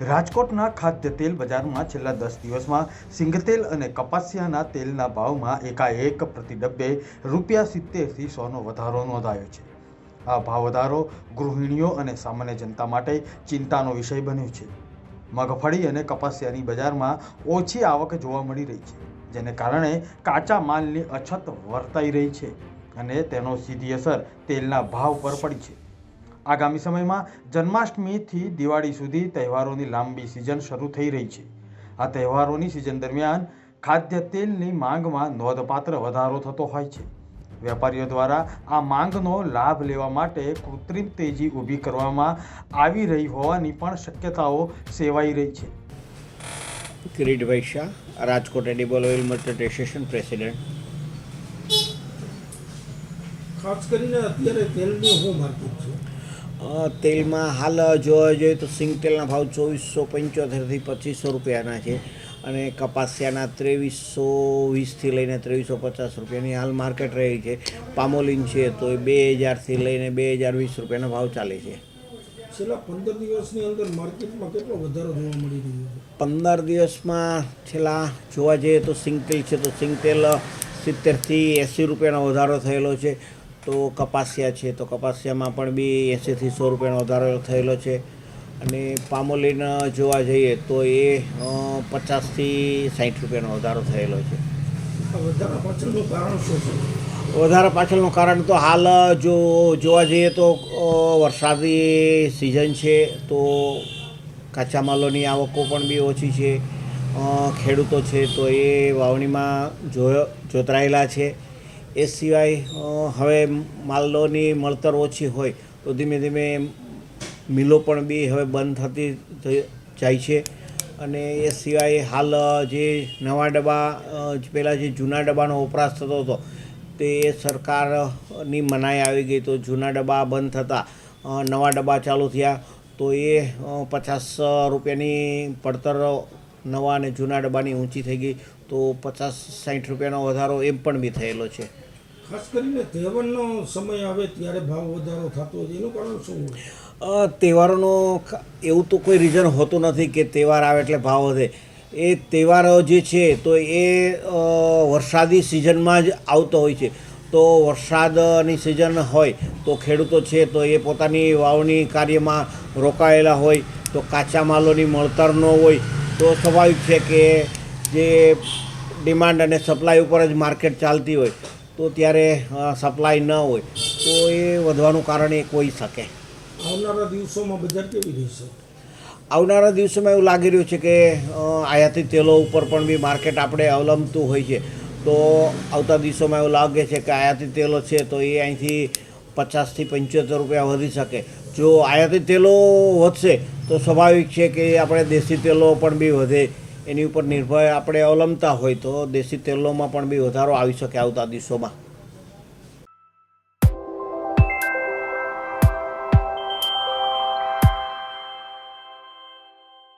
રાજકોટના ખાદ્ય તેલ બજારમાં છેલ્લા દસ દિવસમાં સિંગતેલ અને કપાસિયાના તેલના ભાવમાં એકાએક પ્રતિ ડબ્બે રૂપિયા સિત્તેરથી સોનો વધારો નોંધાયો છે. આ ભાવ વધારો ગૃહિણીઓ અને સામાન્ય જનતા માટે ચિંતાનો વિષય બન્યો છે. મગફળી અને કપાસિયાની બજારમાં ઓછી આવક જોવા મળી રહી છે, જેને કારણે કાચા માલની અછત વર્તાઈ રહી છે અને તેનો સીધી અસર તેલના ભાવ પર પડી છે. આગામી સમયમાં જન્માષ્ટમીથી દિવાળી સુધી તહેવારોની લાંબી સિઝન શરૂ થઈ રહી છે. આ તહેવારોની સિઝન દરમિયાન ખાદ્ય તેલની માંગમાં નોંધપાત્ર વધારો થતો હોય છે. વેપારીઓ દ્વારા આ માંગનો લાભ લેવા માટે કૃત્રિમ તેજી ઊભી કરવામાં આવી રહી હોવાની પણ શક્યતાઓ સેવાઈ રહી છે. Kiritbhai Shah Rajkot edible oil merchant association president ખાસ કરીને અત્યારે તેલની હું માર્કેટ છે. તેલમાં હાલ જોવા જોઈએ તો સિંગ તેલના ભાવ ચોવીસો પંચોતેરથી પચીસો રૂપિયાના છે અને કપાસિયાના ત્રેવીસો વીસથી લઈને ત્રેવીસો પચાસ રૂપિયાની હાલ માર્કેટ રહી છે. પામોલિન છે તો એ બે હજારથી લઈને બે હજાર વીસ રૂપિયાનો ભાવ ચાલે છે. છેલ્લા પંદર દિવસની અંદર માર્કેટમાં કેટલો વધારો જોવા મળી રહ્યો છે? પંદર દિવસમાં છેલ્લા જોવા જઈએ તો સિંગતેલ છે તો સિંગતેલ સિત્તેરથી એંસી રૂપિયાનો વધારો થયેલો છે. તો કપાસિયા છે તો કપાસિયામાં પણ બી એંસીથી સો રૂપિયાનો વધારો થયેલો છે. અને પામોલીન જોવા જઈએ તો એ પચાસથી સાઠ રૂપિયાનો વધારો થયેલો છે. વધારા પાછળનું કારણ તો હાલ જો જોવા જઈએ તો વરસાદી સિઝન છે તો કાચા માલોની આવકો પણ બી ઓછી છે. ખેડૂતો છે તો એ વાવણીમાં જો જોતરાયેલા છે. એ સિવાય હવે માલદોની મળતર ઓછી હોય તો ધીમે ધીમે મિલો પણ બી હવે બંધ થતી જાય છે. અને એ સિવાય હાલ જે નવા ડબ્બા પહેલાં જે જૂના ડબ્બાનો વપરાશ થતો હતો, તે સરકારની મનાઈ આવી ગઈ તો જૂના ડબ્બા બંધ થતાં નવા ડબ્બા ચાલુ થયા તો એ પચાસ રૂપિયાની પડતર નવા અને જૂના ડબ્બાની ઊંચી થઈ ગઈ તો પચાસ સાઠ રૂપિયાનો વધારો એમ પણ બી થયેલો છે. ખાસ કરીને તહેવારનો સમય આવે ત્યારે ભાવ વધારો થતો હોય એનું કારણ શું હોય? તહેવારોનો એવું તો કોઈ રીઝન હોતું નથી કે તહેવાર આવે એટલે ભાવ વધે. એ તહેવારો જે છે, તો એ વરસાદી સિઝનમાં જ આવતો હોય છે. તો વરસાદની સિઝન હોય, તો ખેડૂતો છે, તો એ પોતાની વાવણી કાર્યમાં રોકાયેલા હોય, તો કાચા માલોની મળતર ન હોય, તો સ્વાભાવિક છે કે જે ડિમાન્ડ અને સપ્લાય ઉપર જ માર્કેટ ચાલતી હોય. તો ત્યારે સપ્લાય ન હોય તો એ વધવાનું કારણ એ કોઈ શકે. આવનારા દિવસોમાં બજાર કેવી રહેશે? આવનારા દિવસોમાં એવું લાગી રહ્યું છે કે આયાતી તેલો ઉપર પણ બી માર્કેટ આપણે અવલંબતું હોય છે. તો આવતા દિવસોમાં એવું લાગે છે કે આયાતી તેલો છે તો એ અહીંથી પચાસથી પંચોતેર રૂપિયા વધી શકે. જો આયાતી તેલો વધશે તો સ્વાભાવિક છે કે આપણે દેશી તેલો પણ બી વધે. એની ઉપર નિર્ભર આપણે અવલંબતા હોય તો દેશી તેલોમાં પણ બી વધારો આવી શકે આવતા દિવસોમાં.